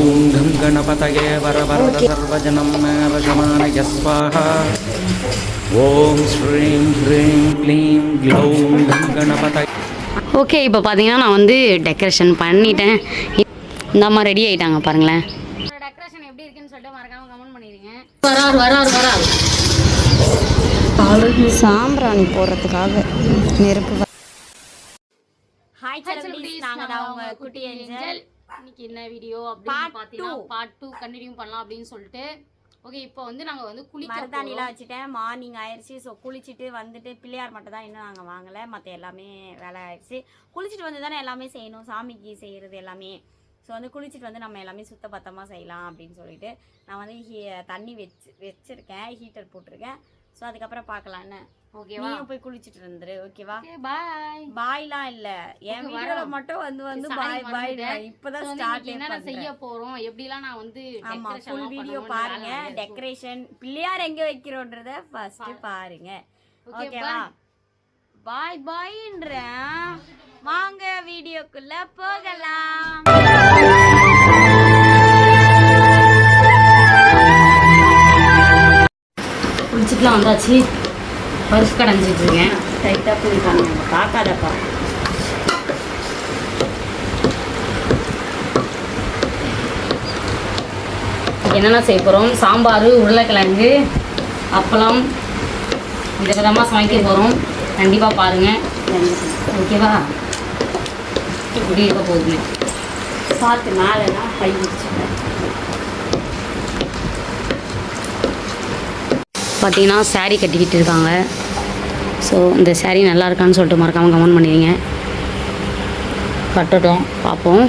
ॐ घं गणपतये वरवरद सर्वजनं मे वशमानय स्वाहा ॐ श्रीं ह्रीं क्लीं ग्लौं घं गणपतये ஓகே இப்போ பார்த்தீங்கன்னா நான் வந்து டெக்கரேஷன் பண்ணிட்டேன் இந்த அம்மா ரெடி ஆயிட்டாங்க பாருங்களேன் டெக்கரேஷன் எப்படி இருக்குன்னு சொல்லிட்டு மறக்காம கமெண்ட் பண்ணிடுங்க வரார் வரார் வரார் சாம்பிராணி போடுறதுக்காக நெருப்பு ஹாய் செல்லம்டீஸ் நாங்க தான் உங்க குட்டி ஏஞ்சல் இன்னைக்கு என்ன வீடியோ அப்படின்னு பார்த்தீங்கன்னா. பார்ட் டூ கண்டினியூ பண்ணலாம் அப்படின்னு சொல்லிட்டு. ஓகே இப்போ வந்து நாங்கள் வந்து குளிக்க மருதாணிலாம் வச்சுட்டேன். மார்னிங் ஆயிடுச்சு ஸோ குளிச்சுட்டு வந்துட்டு பிள்ளையார் மட்டும் தான் இன்னும் நாங்கள் வாங்கலை. மற்ற எல்லாமே வேலை ஆயிடுச்சு குளிச்சுட்டு வந்து தானே எல்லாமே செய்யணும். சாமிக்கு செய்கிறது எல்லாமே. ஸோ வந்து குளிச்சுட்டு வந்து நம்ம எல்லாமே சுத்த பத்தமாக செய்யலாம் அப்படின்னு சொல்லிட்டு நான் வந்து ஹீ- தண்ணி வச்சு வச்சுருக்கேன். ஹீட்டர் போட்டிருக்கேன். ஸோ அதுக்கப்புறம் பார்க்கலாம் என்ன. ஓகேவா? நீயும் போய் குளிச்சுட்டு வந்துரு ஓகேவா? Okay bye. பாய்லாம் இல்ல. என் வீடியோல. மட்டும் வந்து வந்து பாய் பாய். இப்பதான் ஸ்டார்ட் இன்னைக்கு என்னென்ன செய்ய போறோம்? எப்படிலாம் நான் வந்து ஆமா ஃபுல் வீடியோ பாருங்க. டெக்கரேஷன் பிள்ளையார் எங்க வைக்கிறோன்றத ஃபர்ஸ்ட் பாருங்க. ஓகேவா? பாய் பாய்ன்றேன். வாங்க வீடியோக்குள்ள போகலாம். குளிச்சுட்டுலாம் வந்தாச்சு. பருப்பு கடைஞ்சிட்டு இருக்கேன். டைட்டா புரியுதாங்க பார்க்காதப்பா. என்னென்ன செய்ய போகிறோம் சாம்பார் உருளைக்கிழங்கு அப்பளம் இந்த விதமாக சமைக்க போகிறோம் கண்டிப்பாக பாருங்கள் ஓகேவா? இப்படி இருக்க போகுதுங்க. பார்த்து மேலெல்லாம் கை வச்சுட்டேன் பார்த்தீங்கன்னா சாரீ கட்டிக்கிட்டு இருக்காங்க. ஸோ இந்த saree நல்லா இருக்கான்னு சொல்லிட்டு மறக்காமல் கமெண்ட் பண்ணிடுங்க கட்டட்டும் பார்ப்போம்.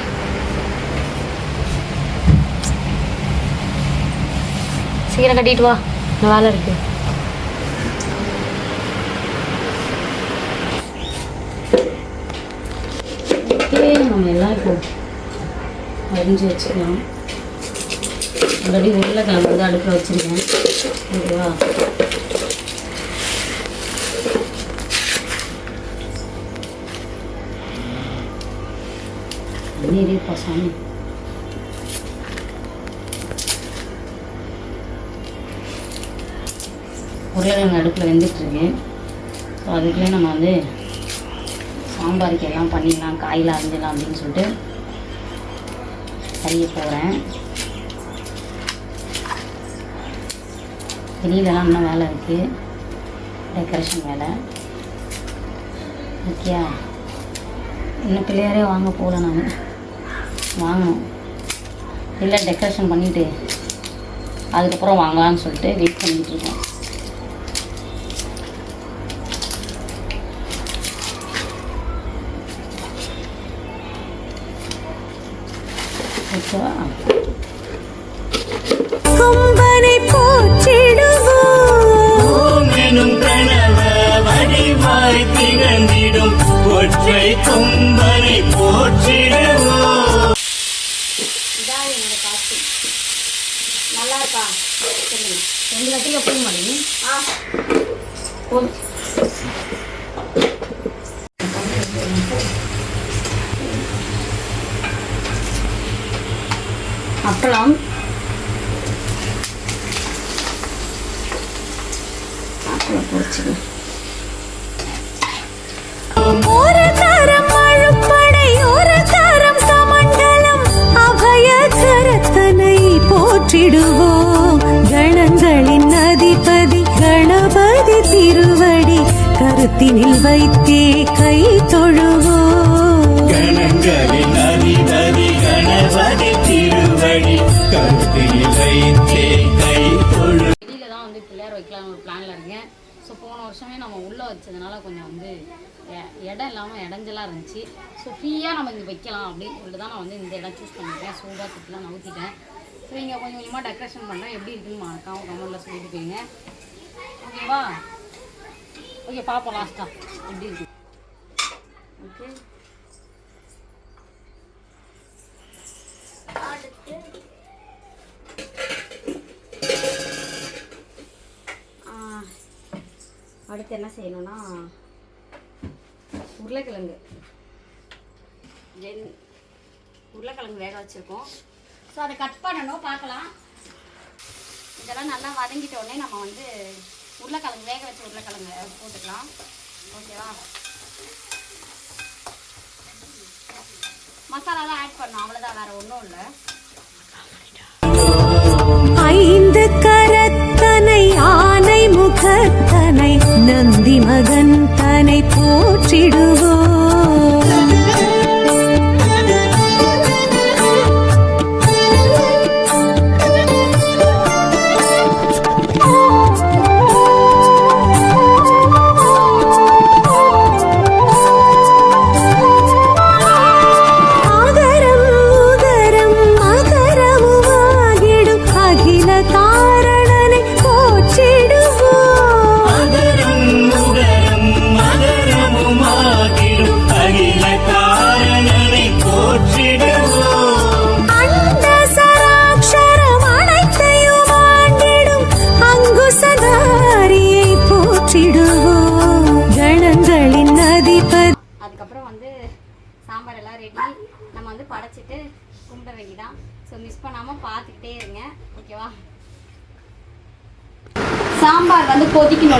சீக்கிரம் கட்டிட்டு வா. வேலை இருக்கு. நம்ம எல்லாம் இப்போ அரிஞ்சு வச்சுக்கலாம் ஆல்ரெடி உருளைக்கிழங்கு வந்து அடுப்பில் வச்சுருக்கேன். ஓகேவா? நீரேப்பா சாமி. உருளைக்கிழங்கு அடுப்பில் வெந்துட்டுருக்கு ஸோ அதுக்குள்ளே நம்ம வந்து சாம்பாருக்கு எல்லாம் பண்ணிடலாம் காயில் அரைஞ்சிடலாம் அப்படின்னு சொல்லிட்டு அறிய போகிறேன் வெளியிலலாம் இன்னும் வேலை இருக்குது டெக்கரேஷன் வேலை. ஓகேயா இன்னும் பிள்ளையாரே வாங்க போகல நான் வாங்கணும். இல்லை டெக்கரேஷன் பண்ணிவிட்டு அதுக்கப்புறம் வாங்கலாம்னு சொல்லிட்டு வெயிட் பண்ணிகிட்டு இருக்கோம். ஓகேவா? வடிவாய் திகழ்ந்திடும். ஒற்றை கொம்பனை போற்றிடுவோம். காசு நல்லா இருக்கா? ரெண்டு கத்திரிக்காய் போதும் மாதிரி அப்பளம். போற்றிடுவோம் கணங்களின் அதிபதி கணபதி திருவடி கருத்தினில் வைத்தே கை தொழுவோம் கணங்களின் அதிபதி கணபதி திருவடி கருத்தில் வைத்தே கை தொழு வெளியில தான் வந்து பிள்ளையார் வைக்கலாம்னு ஒரு பிளான்ல இருக்கேன். ஸோ போன வருஷமே நம்ம உள்ளே வச்சதுனால கொஞ்சம் வந்து இடம் இல்லாமல் இடைஞ்சலாக இருந்துச்சு. ஸோ ஃப்ரீயாக நம்ம இங்கே வைக்கலாம் அப்படின்னு சொல்லிட்டு தான் நான் வந்து இந்த இடம் சூஸ் பண்ணியிருக்கேன். சூடாக சுற்றுலாம் நவுத்திட்டேன் ஸோ இங்கே கொஞ்சம் கொஞ்சமாக டெக்கரேஷன் பண்ணுறேன் எப்படி இருக்குன்னு மறக்காம கமெண்ட்டில் சொல்லிட்டு போயிருங்க ஓகேவா ஓகே பார்ப்போம் லாஸ்ட்டாக எப்படி இருக்கு? ஓகே அடுத்து என்ன செய்யணும்னா உருளைக்கிழங்கு. ஜென் உருளைக்கிழங்கு வேக வச்சுருக்கோம். ஸோ அதை கட் பண்ணணும் பார்க்கலாம். இதெல்லாம் நல்லா வதங்கிட்டோடனே நம்ம வந்து உருளைக்கிழங்கு வேக வச்ச உருளைக்கிழங்கு போட்டுக்கலாம். ஓகேவா மசாலாலாம் ஆட் பண்ணோம் அவ்வளோதான் வேறு ஒன்றும் இல்லை. ஐந்து கரத்தனை ஆனை முகத்தனை நந்தி மகன் தனை போற்றிடுவோம்.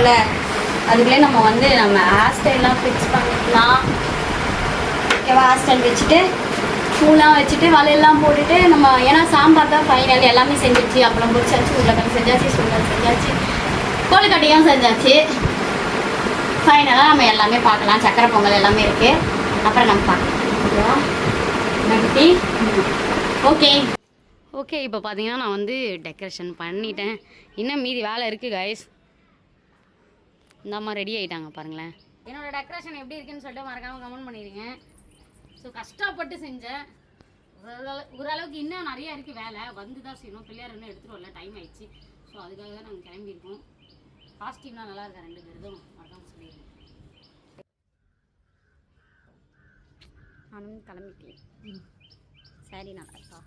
கொதிக்கணும்ல அதுக்குள்ளே நம்ம வந்து நம்ம ஹேர் ஸ்டைல்லாம் ஃபிக்ஸ் பண்ணிக்கலாம். ஓகேவா? ஹேர் ஸ்டைல் வச்சுட்டு பூலாம் வச்சுட்டு வலையெல்லாம் போட்டுட்டு நம்ம ஏன்னா சாம்பார் தான் ஃபைனல் எல்லாமே செஞ்சிருச்சு. அப்புறம் பொரிச்சாச்சு உருளைக்கிழங்கு செஞ்சாச்சு சுண்டல் செஞ்சாச்சு கோழிக்கட்டையும் செஞ்சாச்சு. ஃபைனலாக நம்ம எல்லாமே பார்க்கலாம். சக்கரை பொங்கல் எல்லாமே இருக்குது அப்புறம் நம்ம பார்க்கலாம். ஓகேவா நன்றி ஓகே. ஓகே இப்போ பார்த்தீங்கன்னா நான் வந்து டெக்கரேஷன் பண்ணிட்டேன். இன்னும் மீதி வேலை இருக்குது கைஸ் இந்த அம்மா ரெடி ஆகிட்டாங்க பாருங்களேன். என்னோட டெக்கரேஷன் எப்படி இருக்குன்னு சொல்லிட்டு மறக்காமல் கமெண்ட் பண்ணிடுங்க. ஸோ கஷ்டப்பட்டு செஞ்சேன் ஓரளவு- ஓரளவுக்கு இன்னும் நிறைய இருக்குது வேலை. வந்து தான் செய்யணும். பிள்ளையார் இன்னும் எடுத்துகிட்டு வரல. டைம் ஆயிடுச்சு. ஸோ அதுக்காக தான் நாங்கள் கிளம்பியிருக்கோம். காஸ்டியூம்லாம் நல்லா இருக்கா? ரெண்டு பேருதும் மறக்காமல் சொல்லிடுங்க. நானும் கிளம்பிட்டேன். சரி நல்லா இருக்கா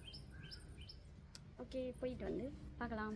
ஓகே போயிட்டு வந்து பார்க்கலாம்.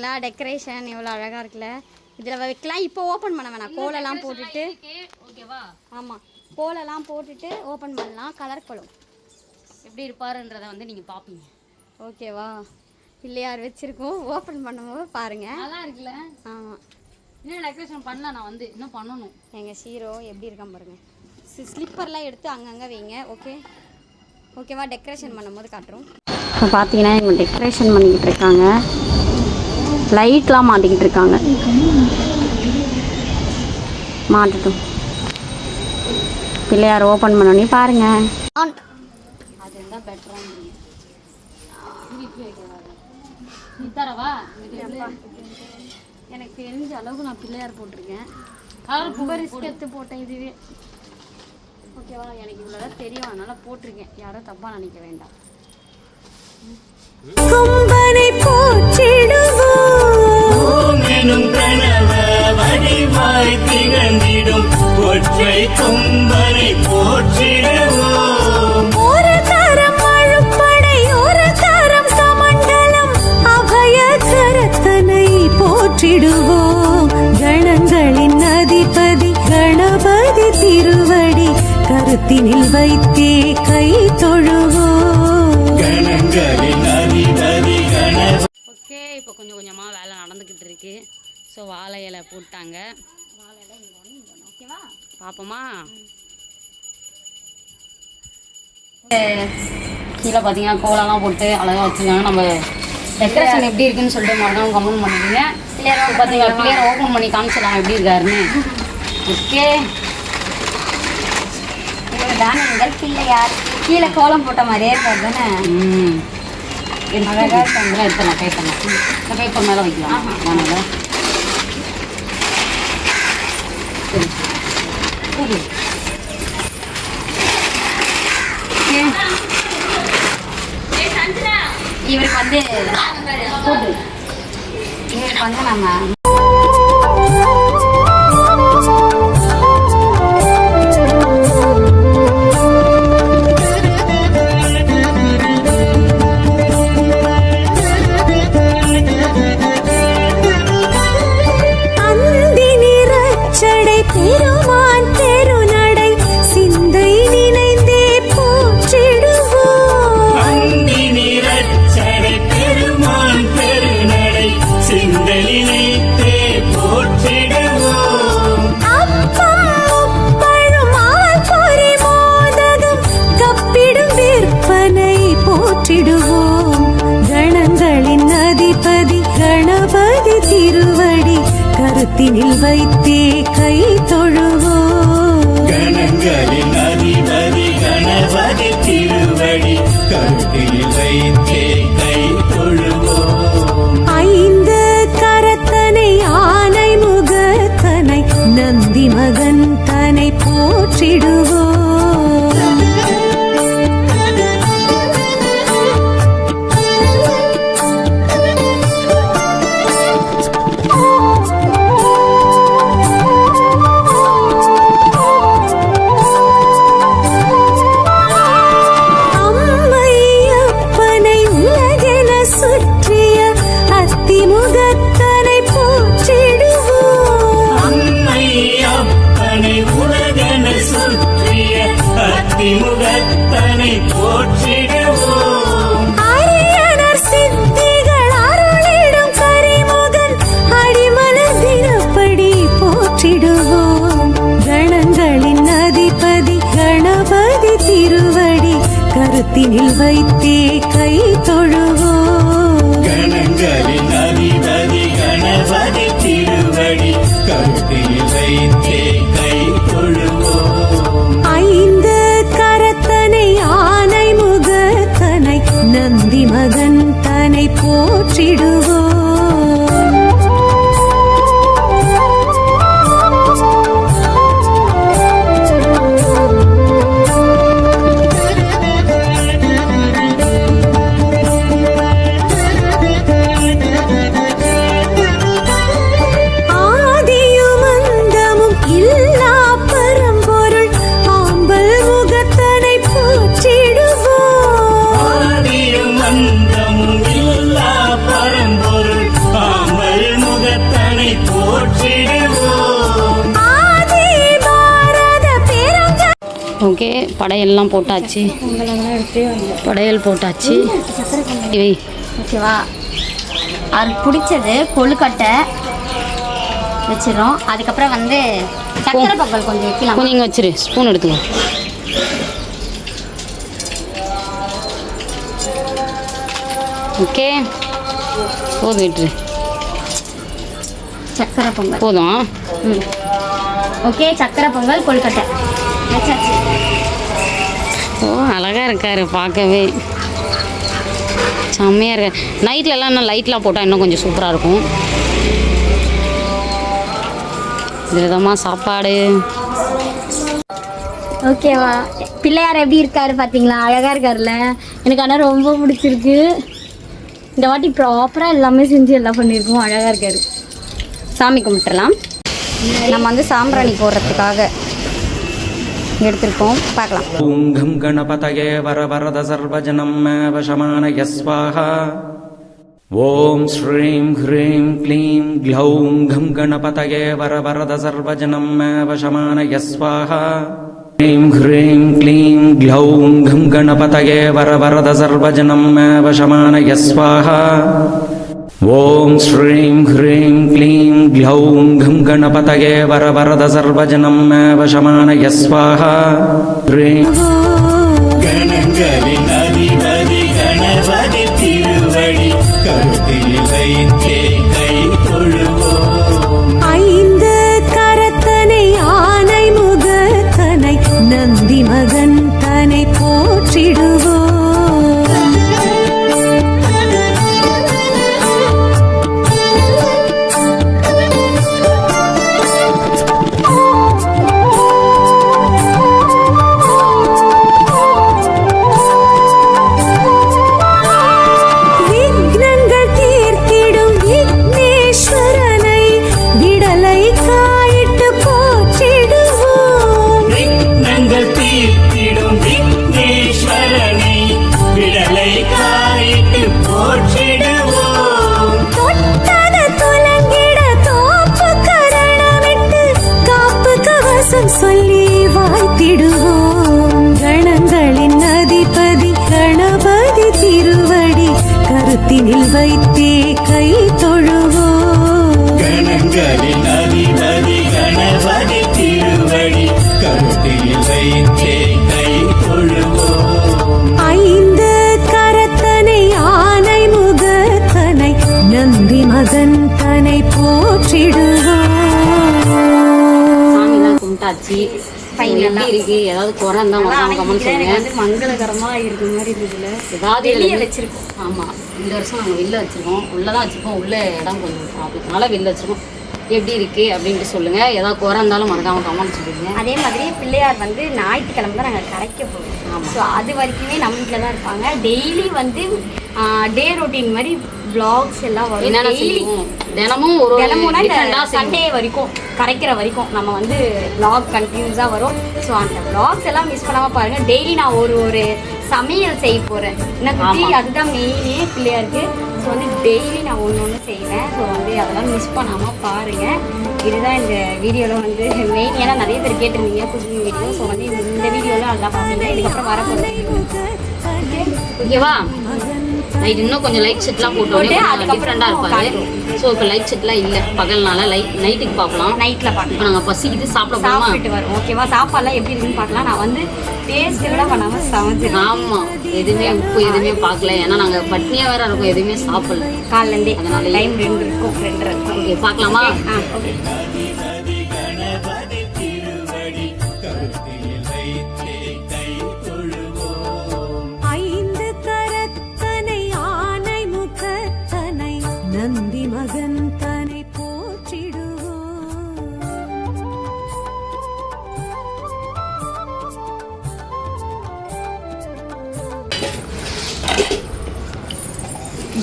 பார்த்தீங்களா டெக்கரேஷன் எவ்வளோ அழகாக இருக்குல்ல? இதில் வைக்கலாம். இப்போ ஓப்பன் பண்ண வேணாம். கோலெல்லாம் போட்டுட்டு ஓகேவா ஆமாம் கோலெல்லாம் போட்டுட்டு ஓப்பன் பண்ணலாம். கலர் கோலம் எப்படி இருப்பாருன்றதை வந்து நீங்கள் பார்ப்பீங்க ஓகேவா பிள்ளையார் வச்சுருக்கோம்? ஓப்பன் பண்ணும்போது பாருங்கள் நல்லா இருக்குல்ல? ஆமாம் இன்னும் டெக்கரேஷன் பண்ணல நான் வந்து இன்னும் பண்ணணும். எங்கள் ஷீரோ எப்படி இருக்கான் பாருங்க. ஸ்லிப்பர்லாம் எடுத்து அங்கங்கே வைங்க. ஓகே ஓகேவா டெக்கரேஷன் பண்ணும்போது காட்டுறோம். இப்போ பார்த்தீங்கன்னா இவங்க டெக்கரேஷன் பண்ணிக்கிட்டு இருக்காங்க. லைட்லாம் மாட்டிக்கிட்டு இருக்காங்க. மாட்டட்டும். பிள்ளையார் ஓப்பன் பண்ணோன்னே பாருங்க. எனக்கு தெரிஞ்ச அளவுக்கு நான் பிள்ளையார் போட்டிருக்கேன். ரொம்ப ரிஸ்க் எடுத்து போட்டேன் இதுவே. ஓகேவா? எனக்கு இவ்வளோதான் தெரியும். அதனால போட்டிருக்கேன். யாரும் தப்பாக நினைக்க வேண்டாம். கும்பனை ஓம் எனும் கணவ வடிவாய் திகழ்ந்திடும் ஒற்றை கொம்பனை போற்றிடுவோம். ஒரு தரம் அழுப்படை ஒரு தரம் சமண்டலம் அபய கரத்தனை போற்றிடுவோம். கணங்களின் அதிபதி கணபதி திருவடி கருத்தினில் வைத்தே கை தொழுவோம் நடந்துக்கிட்டு இருக்கு. ஸோ வாழை இலை போட்டாங்க. ஓகேவா பார்ப்போமா கீழே பார்த்தீங்கன்னா கோலம்லாம் போட்டு அழகாக வச்சுருக்காங்க. நம்ம டெக்கரேஷன் எப்படி இருக்குன்னு சொல்லிட்டு மறக்காம கமெண்ட் பண்ணுறீங்க பார்த்தீங்களா பிள்ளையர் ஓப்பன் பண்ணி காமிச்சிடலாம். எப்படி இருக்காருன்னு. ஓகே. பிள்ளையார். கீழே கோலம் போட்ட மாதிரியே இருக்காது தானே? அழகாக இருக்காங்க எடுத்துடலாம் பேப்பர் இந்த பேப்பர் மேலே வைக்கலாம் வாங்க இவருக்கு வந்து இவருக்கு வந்து நம்ம கருத்தினில் வைத்தே கை தொழுவோ? கணங்களில் கருத்தினில் வைத்தே ஓகே படையெல்லாம் போட்டாச்சு. படையல் போட்டாச்சு. இவை. ஓகேவா? அவருக்கு பிடிச்சது கொழுக்கட்டை வச்சிடும் அதுக்கப்புறம் வந்து சக்கரை பொங்கல் கொஞ்சம் வைக்கலாம். இங்கே வச்சிரு. ஸ்பூன் எடுத்துக்கோ. ஓகே. போதும் விட்டுரு சக்கரை பொங்கல். போதும். ம். ஓகே சக்கரை பொங்கல் கொழுக்கட்டை. வச்சாச்சு. ஓ அழகாக இருக்காரு பார்க்கவே. செம்மையாக இருக்கு நைட்லலாம் இன்னும் லைட்லாம் போட்டால் இன்னும் கொஞ்சம் சூப்பராக இருக்கும். விதமாக சாப்பாடு. ஓகேவா பிள்ளையார் எப்படி இருக்காரு பார்த்தீங்களா அழகாக இருக்காருல்ல. எனக்கு ஆனால் ரொம்ப பிடிச்சிருக்கு. இந்த வாட்டி ப்ராப்பராக எல்லாமே செஞ்சு எல்லாம் பண்ணியிருக்கோம். அழகாக இருக்காரு. சாமி கும்பிட்டுறலாம் நம்ம வந்து சாம்பிராணி போடுறதுக்காக எடுத்திருக்கோம் பார்க்கலாம் ॐ घं गणपतये वरवरद सर्वजनं मे वशमानय स्वाहा ॐ श्रीं ह्रीं क्लीं ग्लौं घं गणपतये वरवरद सर्वजनं मे वशमानय स्वाहा ह्रीं ह्रीं क्लीं ग्लौं घं गणपतये वरवरद सर्वजनं मे ஓம் ஸ்ரீம் ஹ்ரீம் க்ளீம் க்ளௌம் கம் கணபதயே வர வரத சர்வஜனம் வசமான யஸ்வாஹா ஹ்ரீம் கணங்களின் அதிபதி கணபதி திருவடி கருத்தில் வைத்தே மகன் தனை போற்றிடுவோம் கும்பிட்டாச்சு. எப்படி இருக்கு. ஏதாவது குறை இருந்தா மறக்காம கமெண்ட் சொல்லுங்க. மங்களகரமா இருக்கிற மாதிரி இருந்ததுல. ஏதாவது வெளியே இதுல- வச்சிருக்கோம். ஆமா. இந்த வருஷம் நாங்க வெளில வச்சிருக்கோம். உள்ளதான் வச்சிருக்கோம். உள்ள இடம் கொஞ்சம் ப்ராப்ளம்னால வெளில வச்சிருக்கோம். எப்படி இருக்கு அப்படின்ட்டு சொல்லுங்க. ஏதாவது குறை இருந்தாலும் மறக்காம கமெண்ட் சொல்லுங்க. அதே மாதிரி பிள்ளையார் வந்து ஞாயிற்றுக்கிழமை தான் நாங்கள் கரைக்க போவோம். ஸோ அது வரைக்குமே நம்ம வீட்டில் தான் இருப்பாங்க. டெய்லி வந்து டே ரொட்டீன் மாதிரி vlogs எல்லாம் வரும். டெய்லி தினமும் ஒரு தினமும்னா இந்த சண்டே வரைக்கும் கரைக்கிற வரைக்கும் நம்ம வந்து vlog கண்டினியூஸாக வரும். ஸோ அந்த vlogs எல்லாம் மிஸ் பண்ணாமல் பாருங்கள் டெய்லி நான் ஒரு ஒரு சமையல் செய்ய போகிறேன் ஆமா. அதுதான் மெயினே பிள்ளையாருக்கு. ஸோ வந்து டெய்லி நான் ஒன்று ஒன்று செய்வேன். ஸோ வந்து அதெல்லாம் மிஸ் பண்ணாமல் பாருங்கள் இதுதான் இந்த வீடியோவில் வந்து மெயின் ஏன்னா நிறைய பேர் கேட்டிருந்தீங்க குக்கிங் வீடியோ ஸோ வந்து இந்த- வீடியோவில் அதெல்லாம் பார்ப்பீங்க இதுக்கப்புறம் வரப்போகுது ஓகேவா நைட் இன்னும் கொஞ்சம் லைட் செட்லாம் போட்டு போட்டு கொஞ்சம் அதுக்கப்புறம் டிஃப்ரெண்டாக இருப்பாரு. ஸோ இப்போ லைட் செட்லாம் இல்லை. பகல்னால லைட் நைட்டுக்கு பார்க்கலாம். நைட்டில் இப்போ பார்க்கலாம். நாங்கள் பசிக்குது சாப்பிட சாப்பிட்டு வரும் ஓகேவா சாப்பாடுலாம் எப்படி இருக்குன்னு பார்க்கலாம். நான் வந்து டேஸ்ட் விட பண்ணாமல் சமைச்சிருக்கேன் ஆமா. எதுவுமே உப்பு எதுவுமே பார்க்கல. ஏன்னா நாங்க பட்னியா வேற இருக்கோம். எதுவுமே சாப்பிடல. காலிலேருந்தே அதனால டைம் ரெண்டு இருக்கும் ரெண்டு இருக்கும். ஓகே பார்க்கலாமா? ஆ ஓகே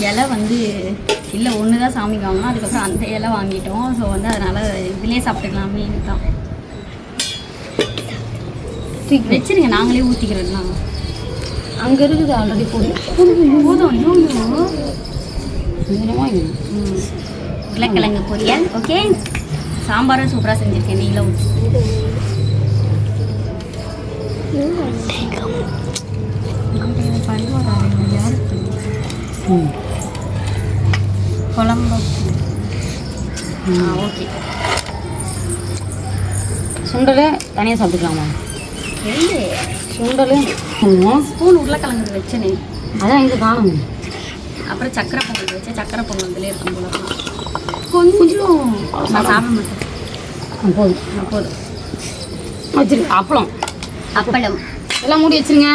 இலை வந்து இல்லை ஒன்று தான் சாமிக்கு வாங்கினோம் அதுக்கப்புறம் அந்த இலை வாங்கிட்டோம். ஸோ வந்து அதனால் இதிலே சாப்பிட்டுக்கலாம் மீன் தான் வச்சிருங்க நாங்களே ஊற்றிக்கிறோம் அங்க இருக்குது ஆல்ரெடி போதும் ஐயோ. கொஞ்சமா இங்க. ம். உருளைக்கிழங்கு பொரியல் ஓகே சாம்பாரும் சூப்பராக செஞ்சுருக்கேன் நீங்கள ஊற்றி ம். குழம்பு. ஆ ஓகே. சுண்டல் தனியா சாப்பிட்டுக்கலாமா? சுண்டல். ஸ்பூன் உருளைக்கிழங்கு வச்சனே. அதான் இங்க காணும். அப்புறம் சக்கரை பொங்கல் வச்சேன். சக்கரை பொங்கல்லே இருக்கும் போல கொஞ்சம் நான் சாப்பிட மாட்டேன். போதும். போதும். வச்சிருக்க அப்பளம். அப்பளம். எல்லாம் மூடி வச்சிருங்க.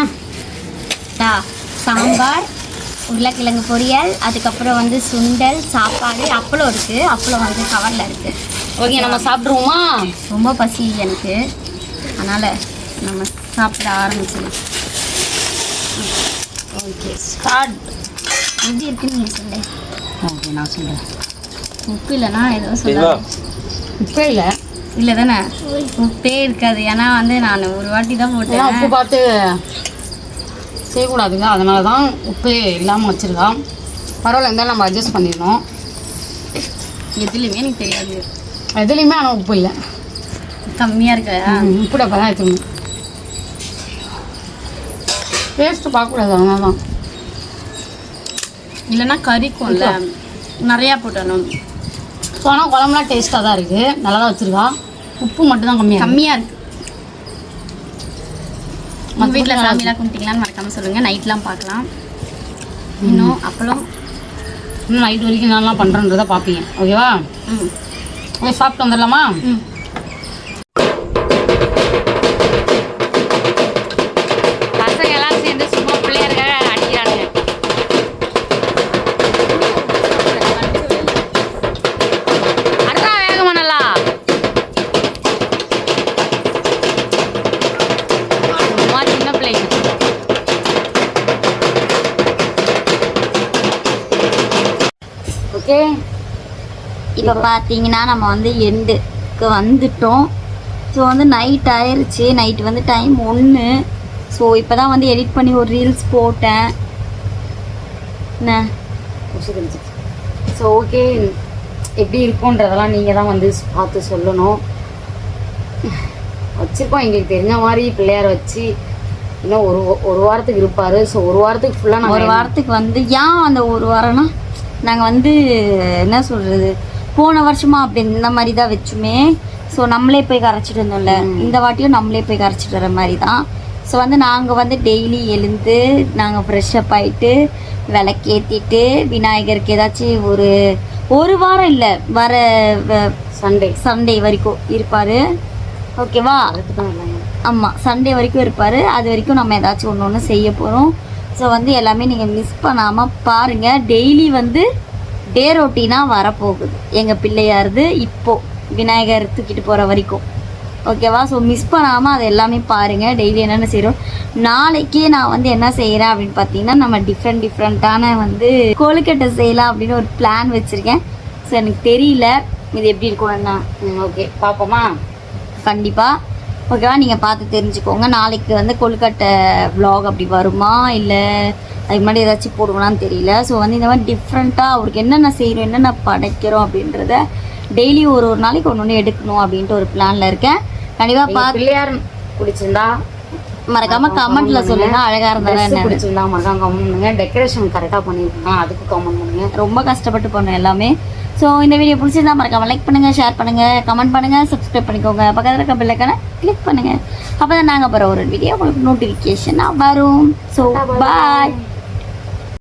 சாம்பார் உருளைக்கிழங்கு பொரியல் அதுக்கப்புறம் வந்து சுண்டல் சாப்பாடு அப்பளம் இருக்குது அப்பளம் வந்து கவரில் இருக்குது ஓகே நம்ம சாப்பிட்ருவோமா ரொம்ப பசி எனக்கு. அதனால் நம்ம சாப்பிட ஆரம்பிச்சிடலாம். ஓகே ஸ்டார்ட் எப்படி இருக்குன்னு நீங்கள் சொல்லு. ஓகே நான் சொல்கிறேன் உப்பு இல்லைன்னா ஏதோ சொல்ல இப்போ இல்லை இல்லை. தானே உப்பே இருக்காது. ஏன்னா வந்து நான் ஒரு வாட்டி தான் ஏன்னா உப்பு போட்டேன். பார்த்து செய்யக்கூடாதுங்க. அதனால தான் உப்பு இல்லாமல் வச்சுருக்கோம் பரவாயில்ல இருந்தாலும் நம்ம அட்ஜஸ்ட் பண்ணிடணும். எதுலேயுமே எனக்கு தெரியாது. எதுலேயுமே ஆனால் உப்பு இல்லை. கம்மியாக இருக்கா? உப்பு டப்பா தான் எடுத்துக்கணும். டேஸ்ட்டு பார்க்கக்கூடாது அதனால தான் இல்லைன்னா கறிக்கும்ல. நிறையா போட்டணும். ஸோ ஆனால் குழம்புலாம் டேஸ்ட்டாக தான் இருக்குது நல்லா தான் வச்சுருக்கா. உப்பு மட்டும் தான் கம்மியாக கம்மியாக இருக்கு. உங்கள் வீட்டில் சாமிலாம் கும்பிட்டீங்களான்னு மறக்காமல் சொல்லுங்கள் நைட்லாம் பார்க்கலாம். இன்னும் அப்பளம் இன்னும் நைட் வரைக்கும் நல்லா பண்ணுறன்றதை பார்ப்பீங்க. ஓகேவா ம். சாப்பிட்டு வந்துடலாமா? ம். ஓகே இப்போ பார்த்தீங்கன்னா நம்ம வந்து எண்டுக்கு வந்துட்டோம். ஸோ வந்து நைட் ஆயிருச்சு. நைட் வந்து டைம் ஒன்று ஸோ இப்போ தான் வந்து எடிட் பண்ணி ஒரு ரீல்ஸ் போட்டேன். என்ன? ஸோ ஓகே எப்படி இருக்குன்றதெல்லாம் நீங்கள் தான் வந்து பார்த்து சொல்லணும். வச்சுருக்கோம். எங்களுக்கு தெரிஞ்ச மாதிரி பிள்ளையார் வச்சு இன்னும் ஒரு ஒரு வாரத்துக்கு இருப்பார். ஸோ ஒரு வாரத்துக்கு ஃபுல்லாக ஒரு நம்ம வாரத்துக்கு வந்து ஏன் அந்த ஒரு வாரம்னா நாங்கள் வந்து என்ன சொல்கிறது போன வருஷமா அப்படி இந்த மாதிரி தான் வச்சுமே. ஸோ நம்மளே போய் கரைச்சிட்டு வந்தோம்ல. இந்த வாட்டியும் நம்மளே போய் கரைச்சிட்டு வர மாதிரி தான் ஸோ வந்து நாங்கள் வந்து டெய்லி எழுந்து நாங்கள் ஃப்ரெஷ்அப் ஆகிட்டு விளக்கேற்றிட்டு விநாயகருக்கு ஏதாச்சும் ஒரு ஒரு வாரம் இல்லை வர சண்டே சண்டே வரைக்கும் இருப்பார். ஓகேவா ஆமாம் சண்டே வரைக்கும் இருப்பார். அது வரைக்கும் நம்ம ஏதாச்சும் ஒன்று ஒன்று செய்ய போகிறோம் ஸோ வந்து எல்லாமே நீங்கள் மிஸ் பண்ணாமல் பாருங்கள் டெய்லி வந்து டே ரொட்டீனாக வரப்போகுது. எங்கள் பிள்ளையாருது இப்போது விநாயகர் தூக்கிட்டு போகிற வரைக்கும். ஓகேவா ஸோ மிஸ் பண்ணாமல் அது எல்லாமே பாருங்கள் டெய்லி என்னென்ன செய்கிறோம் நாளைக்கே நான் வந்து என்ன செய்கிறேன் அப்படின்னு பார்த்தீங்கன்னா நம்ம டிஃப்ரெண்ட் டிஃப்ரெண்ட்டான வந்து கொழுக்கட்டை செய்யலாம் அப்படின்னு ஒரு பிளான் வச்சுருக்கேன். ஸோ எனக்கு தெரியல. இது எப்படி இருக்கும்னா ஓகே பார்ப்போமா? கண்டிப்பாக ஓகேவா நீங்கள் பார்த்து தெரிஞ்சுக்கோங்க. நாளைக்கு வந்து கொழுக்கட்டை vlog அப்படி வருமா? இல்லை அதுக்கு முன்னாடி ஏதாச்சும் போடுவோம்னான்னு தெரியல. ஸோ வந்து இந்த மாதிரி டிஃப்ரெண்ட்டாக அவருக்கு என்னென்ன செய்கிறோம் என்னென்ன படைக்கிறோம் அப்படின்றத டெய்லி ஒரு ஒரு நாளைக்கு ஒன்று ஒன்று எடுக்கணும் அப்படின்ட்டு ஒரு பிளானில் இருக்கேன். கண்டிப்பாக பார்த்து பிள்ளையார் பிடிச்சிருந்தா மறக்காமல் கமெண்ட்டில் சொல்லுங்கள் அழகாக இருந்தாலும் Dress என்ன பிடிச்சிருந்தா மறக்காம கமெண்ட் பண்ணுங்க. டெக்கரேஷன் கரெக்டாக பண்ணியிருக்காங்க அதுக்கு கமெண்ட் பண்ணுங்க. ரொம்ப கஷ்டப்பட்டு பண்ணோம் எல்லாமே. ஸோ இந்த வீடியோ பிடிச்சிருந்தா மறக்காம லைக் பண்ணுங்கள் ஷேர் பண்ணுங்கள் கமெண்ட் பண்ணுங்கள் சப்ஸ்கிரைப் பண்ணிக்கோங்க. பக்கத்தில் இருக்க பிள்ளைக்கான கிளிக் பண்ணுங்கள் அப்போ தான் நாங்கள் அப்புறம் ஒரு வீடியோ உங்களுக்கு நோட்டிஃபிகேஷனாக வரும். So bye